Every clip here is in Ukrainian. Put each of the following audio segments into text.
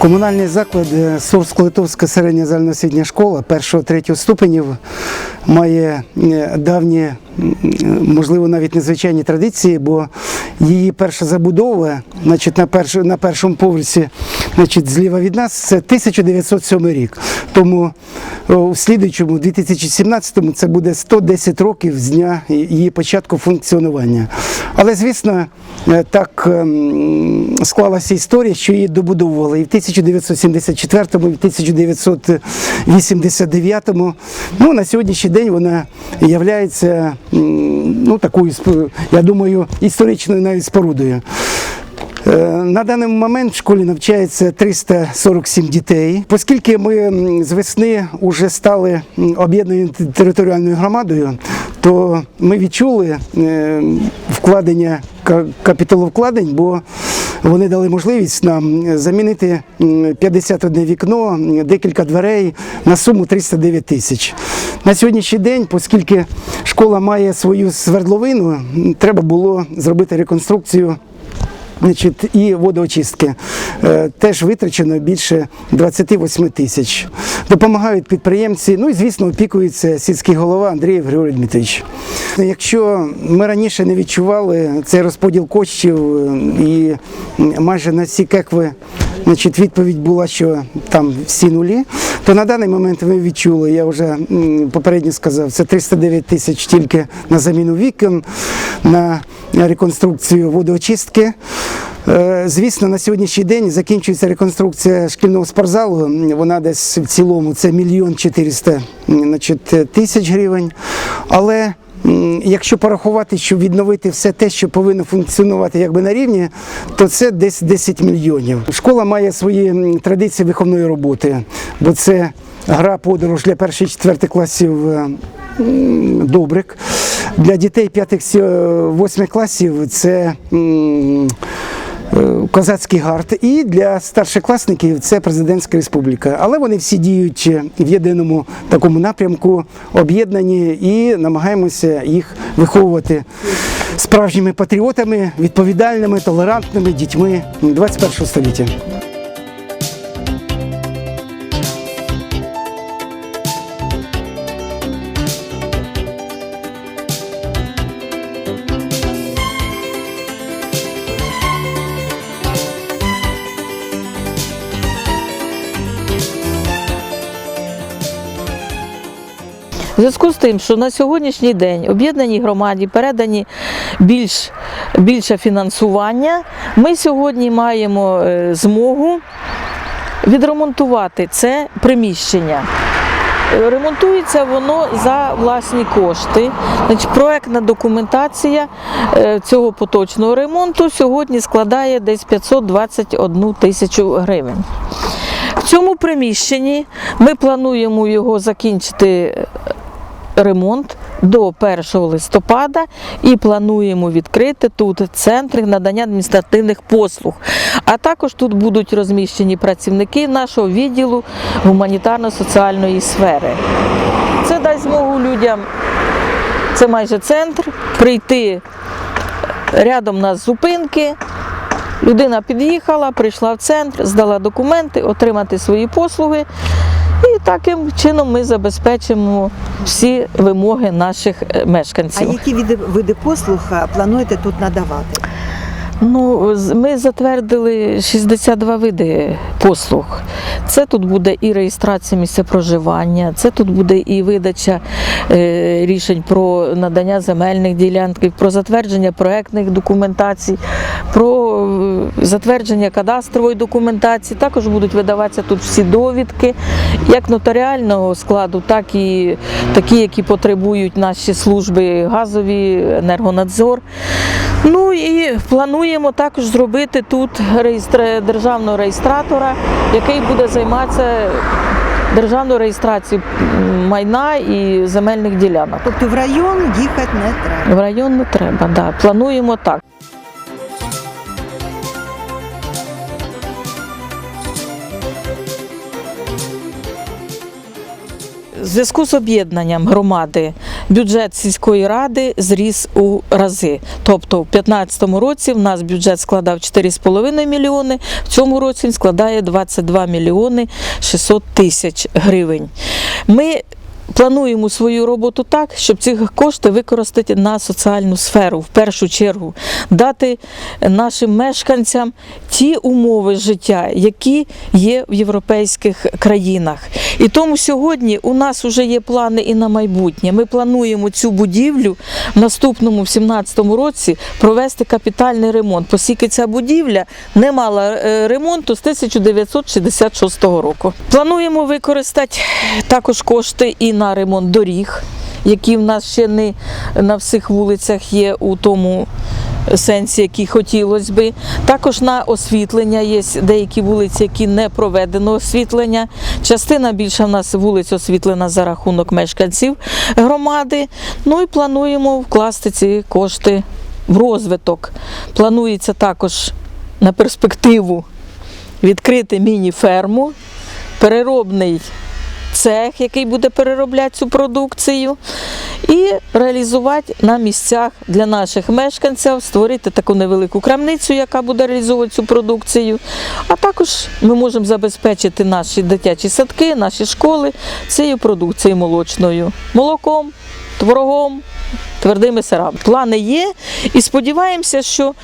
Комунальний заклад е, Сорсько-Литовська середня загальноосвітня школа 1-3 ступенів має е, давні, можливо, навіть незвичайні традиції, бо її перша забудова значить, на першому поверсі значить, зліва від нас це 1907 рік. Тому у слідуючому, 2017-му, це буде 110 років з дня її початку функціонування. Але, звісно, е, так ем, склалася історія, що її добудовували і в 1974-му, і в 1989-му. Ну, на сьогоднішній день вона є ну, такою, я думаю, історичною навіть спорудою. Е, На даний момент в школі навчається 347 дітей. Оскільки ми з весни вже стали об'єднаною територіальною громадою, то ми відчули е, вкладення ка- капіталовкладень, бо вони дали можливість нам замінити м, 51 вікно, декілька дверей на суму 309 тисяч. На сьогоднішній день, оскільки школа має свою свердловину, треба було зробити реконструкцію Значить, і водоочистки Е, теж витрачено більше 28 тисяч. Допомагають підприємці. Ну і звісно, опікується сільський голова Андрій Григорій Дмитрович. Якщо ми раніше не відчували цей розподіл коштів е, і майже на всі кекви значить, відповідь була, що там всі нулі, то на даний момент ми відчули, я вже попередньо сказав, це 309 тисяч тільки на заміну вікон, на реконструкцію водоочистки. Е, Звісно, на сьогоднішній день закінчується реконструкція шкільного спортзалу. Вона десь в цілому це мільйон 400 тисяч гривень. Але якщо порахувати, щоб відновити все те, що повинно функціонувати якби на рівні, то це десь 10 мільйонів. Школа має свої традиції виховної роботи, бо це гра подорож для перших четвертих класів. е, Добрик. Для дітей 5-8 класів це е, козацький гард. І для старшокласників це президентська республіка. Але вони всі діють в єдиному такому напрямку, об'єднані і намагаємося їх виховувати справжніми патріотами, відповідальними, толерантними дітьми 21 століття. В зв'язку з тим, що на сьогоднішній день об'єднаній громаді передані більш, більше фінансування, ми сьогодні маємо е, змогу відремонтувати це приміщення. Е, Ремонтується воно за власні кошти. Значить, проектна документація е, цього поточного ремонту сьогодні складає десь 521 тисячу гривень. В цьому приміщенні ми плануємо його закінчити ремонт до 1 листопада і плануємо відкрити тут центр надання адміністративних послуг. А також тут будуть розміщені працівники нашого відділу гуманітарно-соціальної сфери. Це дасть змогу людям, це майже центр, прийти рядом у нас зупинки. Людина під'їхала, прийшла в центр, здала документи, отримати свої послуги. Таким чином ми забезпечимо всі вимоги наших е, А які види, види послуг плануєте тут надавати? Ну, ми затвердили 62 види послуг. Це тут буде і реєстрація місця проживання, це тут буде і видача е, рішень про надання земельних ділянків, про затвердження проектних документацій, про е, затвердження кадастрової документації. Також будуть видаватися тут всі довідки, як нотаріального складу, так і такі, які потребують наші служби газові, енергонадзор. Ну і плануємо також зробити тут реєстра... державного реєстратора, який буде займатися державною реєстрацією майна і земельних ділянок. Тобто в район їхати не треба. В район не треба, да. плануємо так. В зв'язку з об'єднанням громади бюджет сільської ради зріс у рази. Тобто в 2015 році в нас бюджет складав 4,5 мільйони, в цьому році він складає 22 мільйони 600 тисяч гривень. Ми Плануємо свою роботу так, щоб ці кошти використати на соціальну сферу в першу чергу, дати нашим мешканцям ті умови життя, які є в європейських країнах. І тому сьогодні у нас вже є плани і на майбутнє. Ми плануємо цю будівлю в наступному, в 2017 році, провести капітальний ремонт, оскільки ця будівля не мала е, ремонту з 1966 року. Плануємо використати також кошти і на ремонт доріг, які в нас ще не на всіх вулицях є у тому сенсі, який хотілося би. Також на освітлення є деякі вулиці, які не проведено освітлення. Частина більша в нас вулиць освітлена за рахунок мешканців громади. Ну і плануємо вкласти ці кошти в розвиток. Планується також на перспективу відкрити міні-ферму, переробний цех, який буде переробляти цю продукцію, і реалізувати на місцях для наших мешканців, створити таку невелику крамницю, яка буде реалізовувати цю продукцію. А також ми можемо забезпечити наші дитячі садки, наші школи цією продукцією молочною, молоком, творогом. Твердими сирами. Плани є, і сподіваємося, що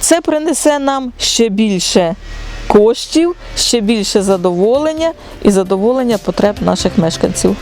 це принесе нам ще більше коштів, ще більше задоволення і задоволення потреб наших мешканців.